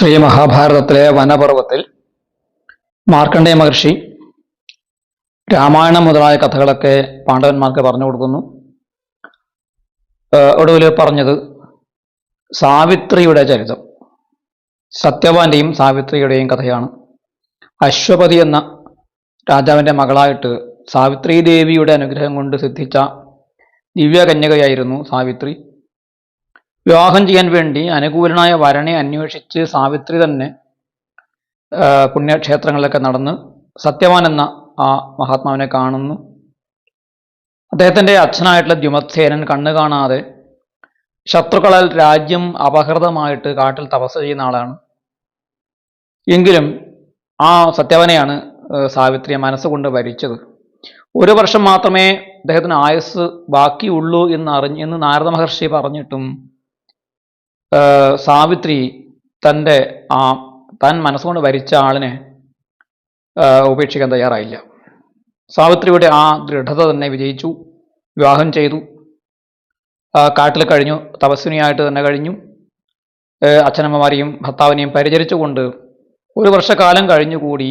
ശ്രീ മഹാഭാരതത്തിലെ വനപർവത്തിൽ മാർക്കണ്ഡേയ മഹർഷി രാമായണം മുതലായ കഥകളൊക്കെ പാണ്ഡവന്മാർക്ക് പറഞ്ഞു കൊടുക്കുന്നു. ഒടുവിൽ പറഞ്ഞത് സാവിത്രിയുടെ ചരിതം. സത്യവാന്റെയും സാവിത്രിയുടെയും കഥയാണ്. അശ്വപതി എന്ന രാജാവിന്റെ മകളായിട്ട് സാവിത്രി ദേവിയുടെ അനുഗ്രഹം കൊണ്ട് സിദ്ധിച്ച ദിവ്യകന്യകയായിരുന്നു സാവിത്രി. വിവാഹം ചെയ്യാൻ വേണ്ടി അനുകൂലനായ വരനെ അന്വേഷിച്ച് സാവിത്രി തന്നെ പുണ്യക്ഷേത്രങ്ങളിലൊക്കെ നടന്ന് സത്യവാൻ എന്ന ആ മഹാത്മാവിനെ കാണുന്നു. അദ്ദേഹത്തിന്റെ അച്ഛനായിട്ടുള്ള ദ്യുമത്സേനൻ കണ്ണു കാണാതെ ശത്രുക്കളാൽ രാജ്യം അപഹൃതമായിട്ട് കാട്ടിൽ തപസ് ചെയ്യുന്ന ആളാണ്. എങ്കിലും ആ സത്യവനെയാണ് സാവിത്രിയെ മനസ്സുകൊണ്ട് ഭരിച്ചത് ഒരു വർഷം മാത്രമേ അദ്ദേഹത്തിന് ആയുസ് ബാക്കിയുള്ളൂ എന്ന് അറിഞ്ഞ് എന്ന് നാരദ മഹർഷി പറഞ്ഞിട്ടും സാവിത്രി തന്റെ ആ താൻ മനസ്സുകൊണ്ട് വരിച്ച ആളിനെ ഉപേക്ഷിക്കാൻ തയ്യാറായില്ല. സാവിത്രിയുടെ ആ ദൃഢത തന്നെ വിജയിച്ചു വിവാഹം ചെയ്തു. കാട്ടിൽ കഴിഞ്ഞു തപസ്വിനിയായിട്ട് തന്നെ കഴിഞ്ഞു. അച്ഛനമ്മമാരെയും ഭർത്താവിനെയും പരിചരിച്ചുകൊണ്ട് ഒരു വർഷക്കാലം കഴിഞ്ഞുകൂടി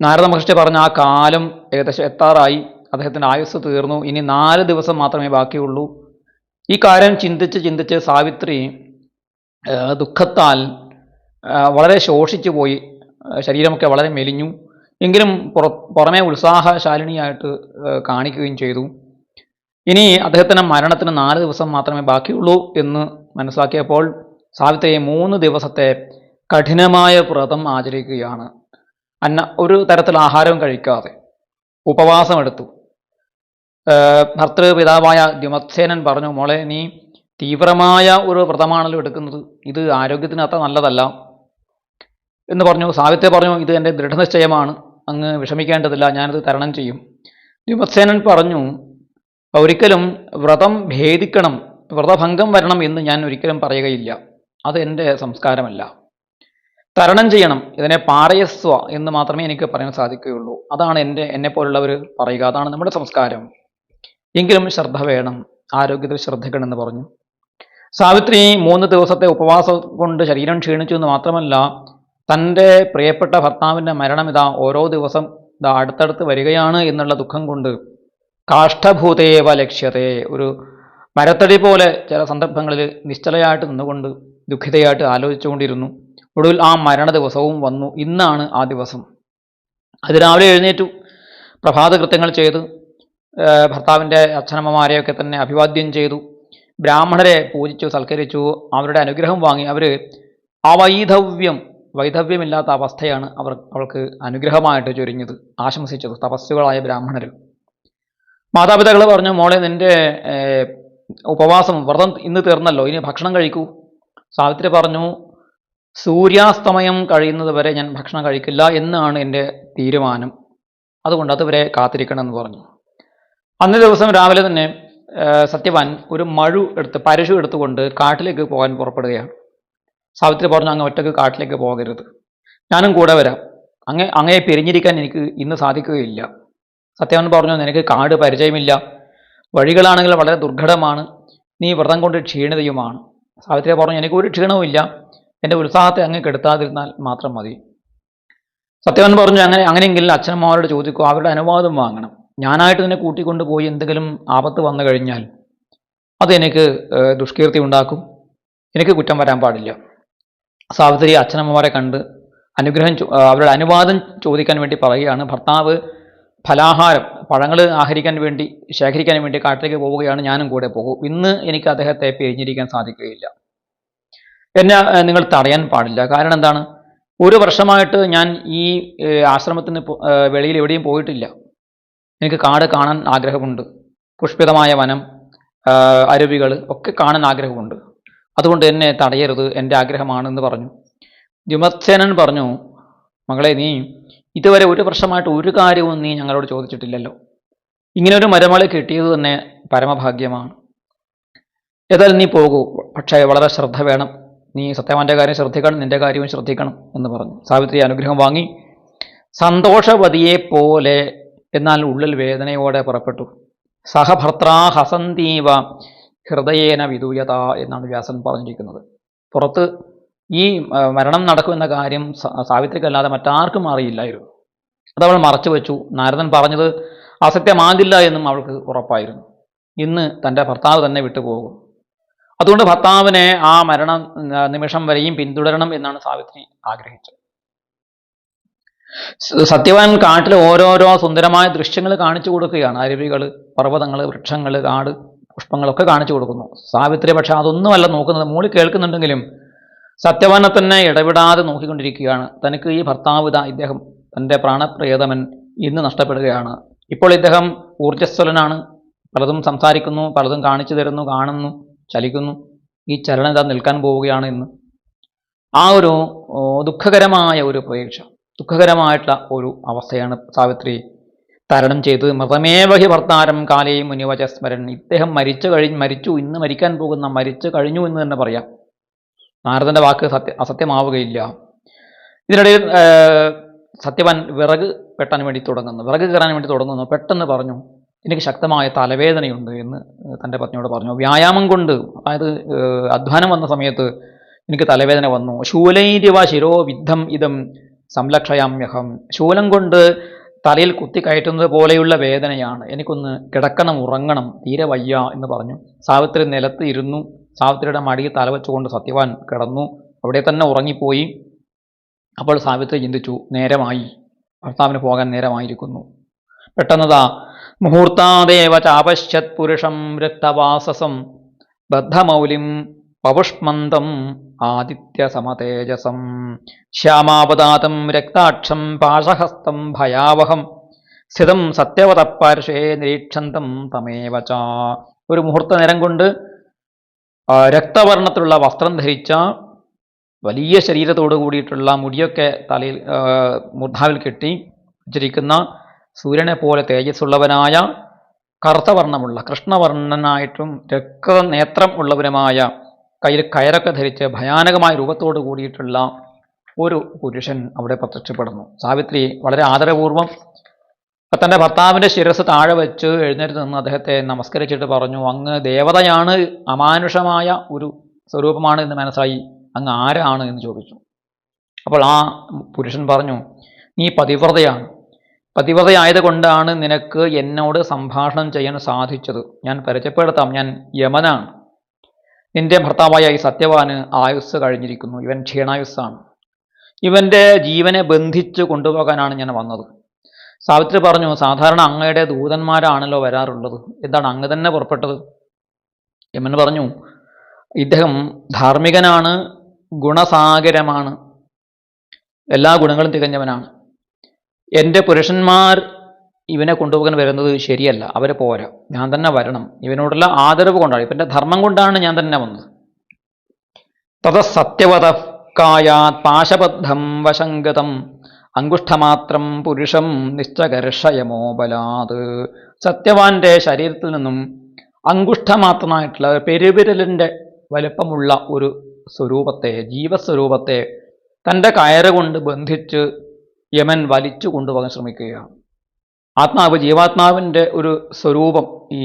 നാരദ മഹർഷി പറഞ്ഞ ആ കാലം ഏകദേശം എത്താറായി. അദ്ദേഹത്തിന്റെ ആയുസ് തീർന്നു. ഇനി നാല് ദിവസം മാത്രമേ ബാക്കിയുള്ളൂ. ഈ കാര്യം ചിന്തിച്ച് ചിന്തിച്ച് സാവിത്രി ദുഃഖത്താൽ വളരെ ശോഷിച്ചു പോയി. ശരീരമൊക്കെ വളരെ മെലിഞ്ഞു. എങ്കിലും പുറ പുറമേ ഉത്സാഹശാലിനിയായിട്ട് കാണിക്കുകയും ചെയ്തു. ഇനി അദ്ദേഹത്തിന് മരണത്തിന് നാല് ദിവസം മാത്രമേ ബാക്കിയുള്ളൂ എന്ന് മനസ്സിലാക്കിയപ്പോൾ സാവിത്രി മൂന്ന് ദിവസത്തെ കഠിനമായ വ്രതം ആചരിക്കുകയാണ്. അന്ന ഒരു തരത്തിൽ ആഹാരവും കഴിക്കാതെ ഉപവാസം എടുത്തു ഏഹ് ഭർത്തൃപിതാവായ ദ്യുമത്സേനൻ പറഞ്ഞു മോളെ നീ തീവ്രമായ ഒരു വ്രതമാണല്ലോ എടുക്കുന്നത്. ഇത് ആരോഗ്യത്തിന് അത്ര നല്ലതല്ല. എന്ന് പറഞ്ഞു. സാവിത്രി പറഞ്ഞു ഇത് എന്റെ ദൃഢനിശ്ചയമാണ്. അങ്ങ് വിഷമിക്കേണ്ടതില്ല. ഞാനത് തരണം ചെയ്യും. ദ്യുമത്സേനൻ പറഞ്ഞു ഒരിക്കലും വ്രതം ഭേദിക്കണം വ്രതഭംഗം വരണം എന്ന് ഞാൻ ഒരിക്കലും പറയുകയില്ല. അത് എന്റെ സംസ്കാരമല്ല. തരണം ചെയ്യണം. ഇതിനെ പാറയസ്വ എന്ന് മാത്രമേ എനിക്ക് പറയാൻ സാധിക്കുകയുള്ളൂ. അതാണ് എന്റെ എന്നെപ്പോലുള്ളവർ പറയുക. അതാണ് നമ്മുടെ സംസ്കാരം. എങ്കിലും ശ്രദ്ധ വേണം ആരോഗ്യത്തിൽ ശ്രദ്ധിക്കണം എന്ന് പറഞ്ഞു. സാവിത്രി മൂന്ന് ദിവസത്തെ ഉപവാസം കൊണ്ട് ശരീരം ക്ഷീണിച്ചു എന്ന് മാത്രമല്ല തന്റെ പ്രിയപ്പെട്ട ഭർത്താവിന്റെ മരണം ഇതാ ഓരോ ദിവസം ഇതാ അടുത്തടുത്ത് വരികയാണ് എന്നുള്ള ദുഃഖം കൊണ്ട് കാഷ്ഠഭൂതേവ ലക്ഷ്യത്തെ ഒരു മരത്തടി പോലെ ചില സന്ദർഭങ്ങളിൽ നിശ്ചലയായിട്ട് നിന്നുകൊണ്ട് ദുഃഖിതയായിട്ട് ആലോചിച്ചുകൊണ്ടിരുന്നു. ഒടുവിൽ ആ മരണ ദിവസവും വന്നു. ഇന്നാണ് ആ ദിവസം. അതിരാവിലെ എഴുന്നേറ്റു. പ്രഭാത കൃത്യങ്ങൾ ചെയ്ത്. ഭർത്താവിന്റെ അച്ഛനമ്മമാരെയൊക്കെ തന്നെ അഭിവാദ്യം ചെയ്തു. ബ്രാഹ്മണരെ പൂജിച്ചു സൽക്കരിച്ചു അവരുടെ അനുഗ്രഹം വാങ്ങി. അവർ അവൈധവ്യം വൈധവ്യമില്ലാത്ത അവസ്ഥയാണ് അവർ അവൾക്ക് അനുഗ്രഹമായിട്ട് ചൊരിഞ്ഞത് ആശംസിച്ചത് തപസ്സുകളായ ബ്രാഹ്മണർ മാതാപിതാക്കൾ പറഞ്ഞു മോളെ നിന്റെ ഉപവാസം വ്രതം ഇന്ന് തീർന്നല്ലോ ഇനി ഭക്ഷണം കഴിക്കൂ. സാവിത്രി പറഞ്ഞു സൂര്യാസ്തമയം കഴിയുന്നത് വരെ ഞാൻ ഭക്ഷണം കഴിക്കില്ല എന്നാണ് എന്റെ തീരുമാനം. അതുകൊണ്ട് അതുവരെ കാത്തിരിക്കണം എന്ന് പറഞ്ഞു. അന്നേ ദിവസം രാവിലെ തന്നെ സത്യവാൻ ഒരു മഴു എടുത്ത് പരശു എടുത്തുകൊണ്ട് കാട്ടിലേക്ക് പോകാൻ പുറപ്പെടുകയാണ്. സാവിത്രി പറഞ്ഞു അങ്ങ് ഒറ്റയ്ക്ക് കാട്ടിലേക്ക് പോകരുത്. ഞാനും കൂടെ വരാം. അങ്ങേ അങ്ങയെ പിരിഞ്ഞിരിക്കാൻ എനിക്ക് ഇന്ന് സാധിക്കുകയില്ല. സത്യവാൻ പറഞ്ഞു നിനക്ക് കാട് പരിചയമില്ല. വഴികളാണെങ്കിൽ വളരെ ദുർഘടമാണ്. നീ വ്രതം കൊണ്ട് ക്ഷീണിതയുമാണ്. സാവിത്രി പറഞ്ഞു എനിക്ക് ഒരു ക്ഷീണവുമില്ല. എന്റെ ഉത്സാഹത്തെ അങ്ങ് കെടുത്താതിരുന്നാൽ മാത്രം മതി. സത്യവാൻ പറഞ്ഞു അങ്ങനെ അങ്ങനെയെങ്കിൽ അച്ഛനമ്മമാരോട് ചോദിക്കും അവരുടെ അനുവാദം വാങ്ങണം. ഞാനായിട്ട് നിന്നെ കൂട്ടിക്കൊണ്ട് പോയി എന്തെങ്കിലും ആപത്ത് വന്നു കഴിഞ്ഞാൽ അത് എനിക്ക് ദുഷ്കീർത്തി ഉണ്ടാക്കും. എനിക്ക് കുറ്റം വരാൻ പാടില്ല. സാവിത്രി അച്ഛനമ്മമാരെ കണ്ട് അനുഗ്രഹം അവരുടെ അനുവാദം ചോദിക്കാൻ വേണ്ടി പറയുകയാണ്. ഭർത്താവ് ഫലാഹാരം പഴങ്ങൾ ആഹരിക്കാൻ വേണ്ടി ശേഖരിക്കാൻ വേണ്ടി കാട്ടിലേക്ക് പോവുകയാണ്. ഞാനും കൂടെ പോകും. ഇന്ന് എനിക്ക് അദ്ദേഹത്തെ പിരിഞ്ഞിരിക്കാൻ സാധിക്കുകയില്ല. എന്നെ നിങ്ങൾ തടയാൻ പാടില്ല. കാരണം എന്താണ്? ഒരു വർഷമായിട്ട് ഞാൻ ഈ ആശ്രമത്തിന് വെളിയിൽ എവിടെയും പോയിട്ടില്ല. എനിക്ക് കാട് കാണാൻ ആഗ്രഹമുണ്ട്. പുഷ്പിതമായ വനം അരുവികൾ ഒക്കെ കാണാൻ ആഗ്രഹമുണ്ട്. അതുകൊണ്ട് എന്നെ തടയരുത് എന്റെ ആഗ്രഹമാണെന്ന് പറഞ്ഞു. വിമർശനൻ പറഞ്ഞു മകളെ നീ ഇതുവരെ ഒരു വർഷമായിട്ട് ഒരു കാര്യവും നീ ഞങ്ങളോട് ചോദിച്ചിട്ടില്ലല്ലോ. ഇങ്ങനെ ഒരു മരമളി കിട്ടിയത് തന്നെ പരമഭാഗ്യമാണ്. ഏതായാലും നീ പോകൂ. പക്ഷേ വളരെ ശ്രദ്ധ വേണം. നീ സത്യവാന്റെ കാര്യം ശ്രദ്ധിക്കണം നിന്റെ കാര്യവും ശ്രദ്ധിക്കണം എന്ന് പറഞ്ഞു. സാവിത്രി അനുഗ്രഹം വാങ്ങി. സന്തോഷവതിയെ പോലെ എന്നാൽ ഉള്ളിൽ വേദനയോടെ പുറപ്പെട്ടു. സഹഭർത്താ ഹസന്തീവ ഹൃദയേന വിദൂയത എന്നാണ് വ്യാസൻ പറഞ്ഞിരിക്കുന്നത്. പുറത്ത് ഈ മരണം നടക്കുമെന്ന കാര്യം സാവിത്രിക്കല്ലാതെ മറ്റാർക്കും അറിയില്ലായിരുന്നു. അതവൾ മറച്ചു വെച്ചു. നാരദൻ പറഞ്ഞത് അസത്യമാകില്ല എന്നും അവൾക്ക് ഉറപ്പായിരുന്നു. ഇന്ന് തന്റെ ഭർത്താവ് തന്നെ വിട്ടുപോകും. അതുകൊണ്ട് ഭർത്താവിനെ ആ മരണ നിമിഷം വരെയും പിന്തുടരണം എന്നാണ് സാവിത്രി ആഗ്രഹിച്ചത്. സത്യവാൻ കാട്ടിൽ ഓരോരോ സുന്ദരമായ ദൃശ്യങ്ങൾ കാണിച്ചു കൊടുക്കുകയാണ്. അരുവികൾ പർവതങ്ങൾ വൃക്ഷങ്ങൾ കാട് പുഷ്പങ്ങളൊക്കെ കാണിച്ചു കൊടുക്കുന്നു. സാവിത്രി പക്ഷെ അതൊന്നുമല്ല നോക്കുന്നത്. മൂളി കേൾക്കുന്നുണ്ടെങ്കിലും സത്യവാനെ തന്നെ ഇടപെടാതെ നോക്കിക്കൊണ്ടിരിക്കുകയാണ്. തനിക്ക് ഈ ഭർത്താവ് ഇതാ ഇദ്ദേഹം തന്റെ പ്രാണപ്രിയതമൻ ഇന്ന് നഷ്ടപ്പെടുകയാണ്. ഇപ്പോൾ ഇദ്ദേഹം ഊർജസ്വലനാണ്. പലതും സംസാരിക്കുന്നു പലതും കാണിച്ചു തരുന്നു കാണുന്നു ചലിക്കുന്നു. ഈ ചലനം ഇതാ നിൽക്കാൻ പോവുകയാണ് എന്ന് ആ ഒരു ദുഃഖകരമായ ഒരു പ്രതീക്ഷ ദുഃഖകരമായിട്ടുള്ള ഒരു അവസ്ഥയാണ് സാവിത്രി തരണം ചെയ്ത് മൃതമേവഹി ഭർത്താരം കാലേ മുനിവച സ്മരൻ ഇദ്ദേഹം മരിച്ചു കഴിഞ്ഞ് മരിച്ചു ഇന്ന് മരിക്കാൻ പോകുന്ന മരിച്ചു കഴിഞ്ഞു എന്ന് തന്നെ പറയാം. നാരദന്റെ വാക്ക് സത്യ അസത്യമാവുകയില്ല. ഇതിനിടയിൽ സത്യവൻ വിറക് വെട്ടാൻ വേണ്ടി തുടങ്ങുന്നു. വിറക് കയറാൻ വേണ്ടി തുടങ്ങുന്നു. പെട്ടെന്ന് പറഞ്ഞു എനിക്ക് ശക്തമായ തലവേദനയുണ്ട് എന്ന് തന്റെ പത്നിയോട് പറഞ്ഞു. വ്യായാമം കൊണ്ട് അതായത് അധ്വാനം വന്ന സമയത്ത് എനിക്ക് തലവേദന വന്നു. ശൂലൈര്യവ ശിരോ വിദ്ധം ഇതം സംലക്ഷയാമ്യഹം. ശൂലം കൊണ്ട് തലയിൽ കുത്തി കയറ്റുന്നത് പോലെയുള്ള വേദനയാണ്. എനിക്കൊന്ന് കിടക്കണം ഉറങ്ങണം തീരെ വയ്യ എന്ന് പറഞ്ഞു. സാവിത്രി നിലത്ത് ഇരുന്നു. സാവിത്രിയുടെ മടിയിൽ തല വെച്ചുകൊണ്ട് സത്യവാൻ കിടന്നു. അവിടെ തന്നെ ഉറങ്ങിപ്പോയി. അപ്പോൾ സാവിത്രി ചിന്തിച്ചു നേരമായി. ഭർത്താവിന് പോകാൻ നേരമായിരിക്കുന്നു. പെട്ടെന്നതാ മുഹൂർത്താദേവ ചാപശ്യത് പുരുഷം രക്തവാസസം ബദ്ധമൗലിം പവുഷ്മന്തം ആദിത്യസമതേജസം. ശ്യാമാപദാതം രക്താക്ഷം പാശഹസ്തം ഭയാവഹം. സ്ഥിതം സത്യവതപ്പാർഷേ നിരീക്ഷന്തം തമേവ ച. ഒരു മുഹൂർത്ത നേരം കൊണ്ട് രക്തവർണത്തിലുള്ള വസ്ത്രം ധരിച്ച വലിയ ശരീരത്തോടു കൂടിയിട്ടുള്ള മുടിയൊക്കെ തലയിൽ മുർദ്ധാവിൽ കെട്ടി ചിരിക്കുന്ന സൂര്യനെ പോലെ തേജസ്സുള്ളവനായ കറുത്തവർണമുള്ള കൃഷ്ണവർണനായിട്ടും രക്ത നേത്രം ഉള്ളവനുമായ കയ്യിൽ കയറൊക്കെ ധരിച്ച് ഭയാനകമായ രൂപത്തോട് കൂടിയിട്ടുള്ള ഒരു പുരുഷൻ അവിടെ പ്രത്യക്ഷപ്പെടുന്നു. സാവിത്രി വളരെ ആദരപൂർവം തന്റെ ഭർത്താവിന്റെ ശിരസ് താഴെ വെച്ച് എഴുന്നേറ്റ് നിന്ന് അദ്ദേഹത്തെ നമസ്കരിച്ചിട്ട് പറഞ്ഞു അങ്ങ് ദേവതയാണ് അമാനുഷമായ ഒരു സ്വരൂപമാണ് എന്ന് മനസ്സിലായി. അങ്ങ് ആരാണ്? എന്ന് ചോദിച്ചു. അപ്പോൾ ആ പുരുഷൻ പറഞ്ഞു നീ പതിവ്രതയാണ്. പതിവ്രതയായതുകൊണ്ടാണ് നിനക്ക് എന്നോട് സംഭാഷണം ചെയ്യാൻ സാധിച്ചത്. ഞാൻ പരിചയപ്പെടുത്താം. ഞാൻ യമനാണ്. നിന്റെ ഭർത്താവായ ഈ സത്യവാന് ആയുസ് കഴിഞ്ഞിരിക്കുന്നു. ഇവൻ ക്ഷീണായുസ്സാണ്. ഇവന്റെ ജീവനെ ബന്ധിച്ച് കൊണ്ടുപോകാനാണ് ഞാൻ വന്നത്. സാവിത്രി പറഞ്ഞു സാധാരണ അങ്ങയുടെ ദൂതന്മാരാണല്ലോ വരാറുള്ളത്. എന്താണ് അങ്ങ് തന്നെ പുറപ്പെട്ടത്? യമൻ പറഞ്ഞു ഇദ്ദേഹം ധാർമ്മികനാണ് ഗുണസാഗരമാണ്. എല്ലാ ഗുണങ്ങളും തികഞ്ഞവനാണ്. എന്റെ പുരുഷന്മാർ ഇവനെ കൊണ്ടുപോകാൻ വരുന്നത് ശരിയല്ല. അവരെ പോരാ. ഞാൻ തന്നെ വരണം. ഇവനോടുള്ള ആദരവ് കൊണ്ടാണ്. ഇവന്റെ ധർമ്മം കൊണ്ടാണ് ഞാൻ തന്നെ വന്നത്. തത സത്യവത കായാത് പാശബദ്ധം വശങ്കതം അങ്കുഷ്ഠമാത്രം പുരുഷം നിശ്ചകർഷയമോ ബലാത്. സത്യവാന്റെ ശരീരത്തിൽ നിന്നും അങ്കുഷ്ഠമാത്രമായിട്ടുള്ള പെരുവിരലിന്റെ വലുപ്പമുള്ള ഒരു സ്വരൂപത്തെ ജീവസ്വരൂപത്തെ തന്റെ കയറുകൊണ്ട് ബന്ധിച്ച് യമൻ വലിച്ചു കൊണ്ടുപോകാൻ ശ്രമിക്കുകയാണ്. ആത്മാവ് ജീവാത്മാവിന്റെ ഒരു സ്വരൂപം. ഈ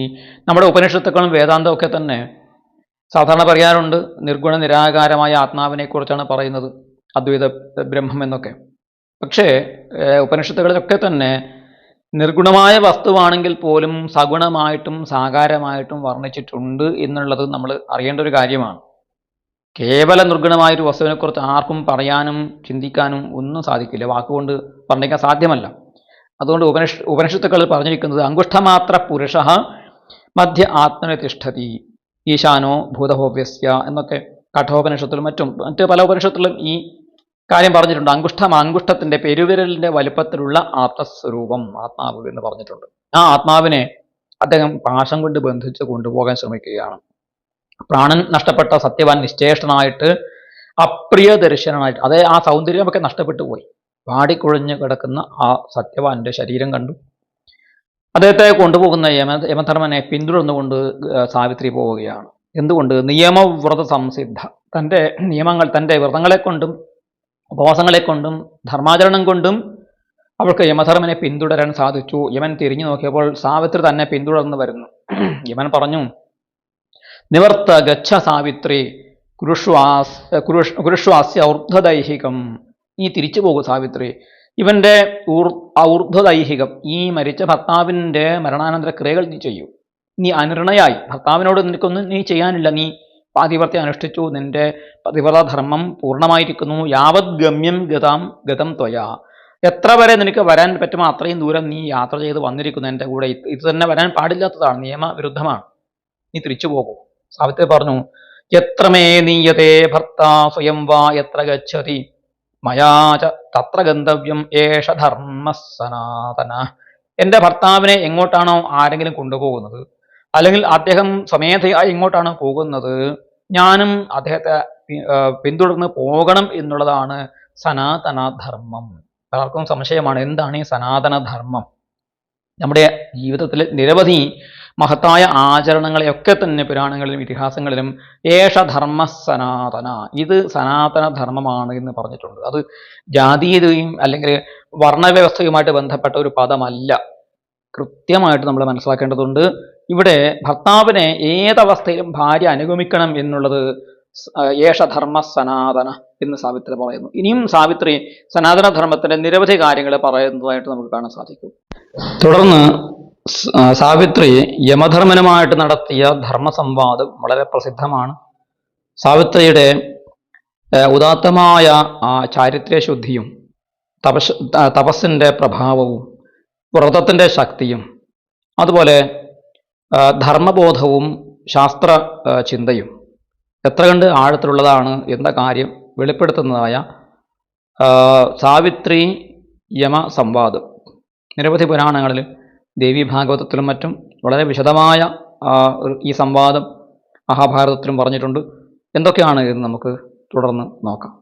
നമ്മുടെ ഉപനിഷത്തുക്കളും വേദാന്തവും ഒക്കെ തന്നെ സാധാരണ പറയാറുണ്ട് നിർഗുണ നിരാകാരമായ ആത്മാവിനെക്കുറിച്ചാണ് പറയുന്നത് അദ്വൈത ബ്രഹ്മം എന്നൊക്കെ. പക്ഷേ ഉപനിഷത്തുകളിലൊക്കെ തന്നെ നിർഗുണമായ വസ്തുവാണെങ്കിൽ പോലും സഗുണമായിട്ടും സാകാരമായിട്ടും വർണിച്ചിട്ടുണ്ട് എന്നുള്ളത് നമ്മൾ അറിയേണ്ട ഒരു കാര്യമാണ്. കേവല നിർഗുണമായ ഒരു വസ്തുവിനെക്കുറിച്ച് ആർക്കും പറയാനും ചിന്തിക്കാനും ഒന്നും സാധിക്കില്ല. വാക്കുകൊണ്ട് വർണിക്കാൻ സാധ്യമല്ല. അതുകൊണ്ട് ഉപനിഷ ഉപനിഷത്തുക്കളിൽ പറഞ്ഞിരിക്കുന്നത് അങ്കുഷ്ഠമാത്ര പുരുഷ മധ്യ ആത്മനെ തിഷ്ഠതി ഈശാനോ ഭൂതഭോവ്യസ്യ എന്നൊക്കെ കഠോപനിഷത്തിലും മറ്റും മറ്റ് പല ഉപനിഷത്തിലും ഈ കാര്യം പറഞ്ഞിട്ടുണ്ട്. അങ്കുഷ്ഠം അങ്കുഷ്ഠത്തിന്റെ പെരുവിരലിന്റെ വലുപ്പത്തിലുള്ള ആത്മസ്വരൂപം ആത്മാവ് എന്ന് പറഞ്ഞിട്ടുണ്ട്. ആ ആത്മാവിനെ അദ്ദേഹം പാശം കൊണ്ട് ബന്ധിച്ച് കൊണ്ടുപോകാൻ ശ്രമിക്കുകയാണ്. പ്രാണൻ നഷ്ടപ്പെട്ട സത്യവാൻ നിശ്ചേഷ്ടനായിട്ട് അപ്രിയ ദർശനമായിട്ട് അതായത് ആ സൗന്ദര്യമൊക്കെ നഷ്ടപ്പെട്ടു പോയി. വാടിക്കുഴഞ്ഞ് കിടക്കുന്ന ആ സത്യവാന്റെ ശരീരം കണ്ടു. അദ്ദേഹത്തെ കൊണ്ടുപോകുന്ന യമ യമധർമ്മനെ പിന്തുടർന്നുകൊണ്ട് സാവിത്രി പോവുകയാണ്. എന്തുകൊണ്ട്? നിയമവ്രത സംസിദ്ധ. തന്റെ നിയമങ്ങൾ തന്റെ വ്രതങ്ങളെ കൊണ്ടും ഉപവാസങ്ങളെ കൊണ്ടും ധർമാചരണം കൊണ്ടും അവൾക്ക് യമധർമ്മനെ പിന്തുടരാൻ സാധിച്ചു. യമൻ തിരിഞ്ഞു നോക്കിയപ്പോൾ സാവിത്രി തന്നെ പിന്തുടർന്ന് വരുന്നു. യമൻ പറഞ്ഞു നിവർത്ത ഗച്ഛ സാവിത്രി കുരുഷ്വാസ് കുരുഷ് കുരുഷ്വാസ്യ ഊർധ്വദൈഹികം നീ തിരിച്ചു പോകും സാവിത്രി. ഇവന്റെ ഊർ ആ ഊർധ്വദൈഹികം ഈ മരിച്ച ഭർത്താവിന്റെ മരണാനന്തര ക്രിയകൾ നീ ചെയ്യൂ. നീ അനുരണയായി. ഭർത്താവിനോട് നിനക്കൊന്നും നീ ചെയ്യാനില്ല. നീ പാതിവർത്തി അനുഷ്ഠിച്ചു. നിന്റെ പതിവ്രതധർമ്മം പൂർണമായിരിക്കുന്നു. യാവത് ഗമ്യം ഗതാം ഗതം ത്വയാ. എത്ര വരെ നിനക്ക് വരാൻ പറ്റുമോ അത്രയും ദൂരം നീ യാത്ര ചെയ്ത് വന്നിരിക്കുന്നു എന്റെ കൂടെ. ഇത് തന്നെ വരാൻ പാടില്ലാത്തതാണ്. നിയമവിരുദ്ധമാണ്. നീ തിരിച്ചു പോകൂ. സാവിത്രി പറഞ്ഞു എത്രമേ നീയതേ ഭർത്താ സ്വയം വാ. എത്ര ഗച്ഛതി. മയാച തത്ര ഗന്തവ്യം ഏഷ ധർമ്മ സനാതന. എന്റെ ഭർത്താവിനെ എങ്ങോട്ടാണോ ആരെങ്കിലും കൊണ്ടുപോകുന്നത്? അല്ലെങ്കിൽ അദ്ദേഹം സ്വമേധയായി എങ്ങോട്ടാണ് പോകുന്നത്? ഞാനും അദ്ദേഹത്തെ പിന്തുടർന്ന് പോകണം എന്നുള്ളതാണ് സനാതന ധർമ്മം. പലർക്കും സംശയമാണ് എന്താണ് ഈ സനാതന ധർമ്മം? നമ്മുടെ ജീവിതത്തിൽ നിരവധി മഹത്തായ ആചരണങ്ങളെയൊക്കെ തന്നെ പുരാണങ്ങളിലും ഇതിഹാസങ്ങളിലും ഏഷ ധർമ്മ സനാതന ഇത് സനാതന ധർമ്മമാണ് എന്ന് പറഞ്ഞിട്ടുണ്ട്. അത് ജാതീയതയും അല്ലെങ്കിൽ വർണവ്യവസ്ഥയുമായിട്ട് ബന്ധപ്പെട്ട ഒരു പദമല്ല. കൃത്യമായിട്ട് നമ്മൾ മനസ്സിലാക്കേണ്ടതുണ്ട്. ഇവിടെ ഭർത്താവിനെ ഏതവസ്ഥയിലും ഭാര്യ അനുഗമിക്കണം എന്നുള്ളത് ഏഷധർമ്മ ഏഷ ധർമ്മ സനാതന എന്ന് സാവിത്രി പറയുന്നു. ഇനിയും സാവിത്രി സനാതനധർമ്മത്തിന്റെ നിരവധി കാര്യങ്ങൾ പറയുന്നതായിട്ട് നമുക്ക് കാണാൻ സാധിക്കും. തുടർന്ന് സാവിത്രി യമധർമ്മനുമായിട്ട് നടത്തിയ ധർമ്മസംവാദം വളരെ പ്രസിദ്ധമാണ്. സാവിത്രിയുടെ ഉദാത്തമായ ആ ചാരിത്ര്യശുദ്ധിയും തപസ് തപസ്സിന്റെ പ്രഭാവവും വ്രതത്തിന്റെ ശക്തിയും അതുപോലെ ധർമ്മബോധവും ശാസ്ത്ര ചിന്തയും എത്ര കണ്ട് ആഴത്തിലുള്ളതാണ് എന്ന കാര്യം വെളിപ്പെടുത്തുന്നതായ സാവിത്രി യമ സംവാദം നിരവധി പുരാണങ്ങളിൽ ദേവി ഭാഗവതത്തിലും മറ്റും വളരെ വിശദമായ ഈ സംവാദം മഹാഭാരതത്തിലും പറഞ്ഞിട്ടുണ്ട്. എന്തൊക്കെയാണ് എന്ന് നമുക്ക് തുടർന്ന് നോക്കാം.